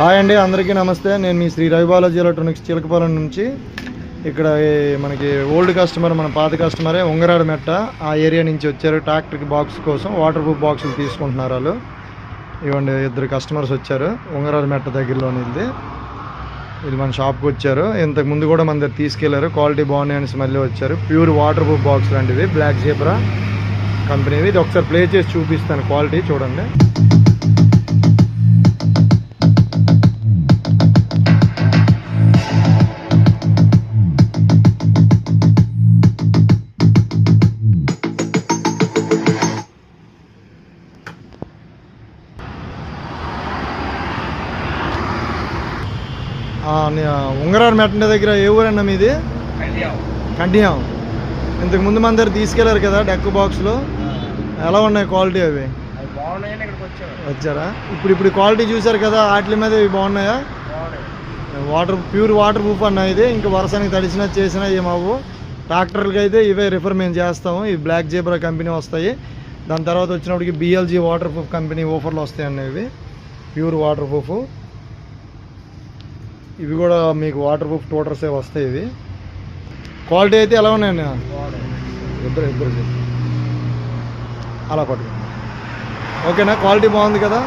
Hi అండి అందరికీ నమస్తే. నేను మీ శ్రీ రవిబాలాజీ ఎలక్ట్రానిక్స్ చిలకపాలెం నుంచి. ఇక్కడ మనకి ఓల్డ్ కస్టమర్ మన పాత కస్టమరే ఉంగరాడు మెట్ట. ఆ ఏరియా నుంచి వచ్చారు. ట్రాక్టర్కి బాక్స్ కోసం వాటర్ ప్రూఫ్ బాక్సులు తీసుకుంటున్నారు వాళ్ళు. ఇవ్వండి ఇద్దరు కస్టమర్స్ వచ్చారు. ఉంగరాడు మెట్ట దగ్గరలోనే ఇది ఇది మన షాప్కి వచ్చారు. ఇంతకు ముందు కూడా మన దగ్గర తీసుకెళ్ళారు. క్వాలిటీ బాగున్నాయి అనేసి మళ్ళీ వచ్చారు. ప్యూర్ వాటర్ ప్రూఫ్ బాక్స్ లాంటివి. బ్లాక్ జీబ్రా కంపెనీవి. ఇది ఒకసారి ప్లే చేసి చూపిస్తాను క్వాలిటీ చూడండి. ఉంగరారు మెట్ట దగ్గర ఏ ఊరన్నా మీది? కంటిన్యూ. ఇంతకు ముందు మన దగ్గర తీసుకెళ్ళారు కదా డెక్ బాక్స్లో. ఎలా ఉన్నాయి క్వాలిటీ అవి? వచ్చారా? ఇప్పుడు ఇప్పుడు క్వాలిటీ చూసారు కదా వాటి మీద ఇవి బాగున్నాయా? వాటర్ ప్యూర్ వాటర్ ప్రూఫ్ అన్న ఇది. ఇంకా వర్షానికి తడిసినా చేసినా ఏమవు ట్రాక్టర్లకి అయితే ఇవే రిఫర్ మేము చేస్తాము. ఈ బ్లాక్ జేబ్రా కంపెనీ వస్తాయి. దాని తర్వాత వచ్చినప్పటికి బిఎల్జీ వాటర్ ప్రూఫ్ కంపెనీ ఓఫర్లు వస్తాయి అన్న ఇవి. ప్యూర్ వాటర్ ప్రూఫ్ ఇవి కూడా మీకు వాటర్ ప్రూఫ్ టోటర్సే వస్తాయి ఇవి. క్వాలిటీ అయితే ఎలా ఉన్నాయండి ఇద్దరు ఇద్దరు అలా పట్టుకోండి. ఓకేనా? క్వాలిటీ బాగుంది కదా?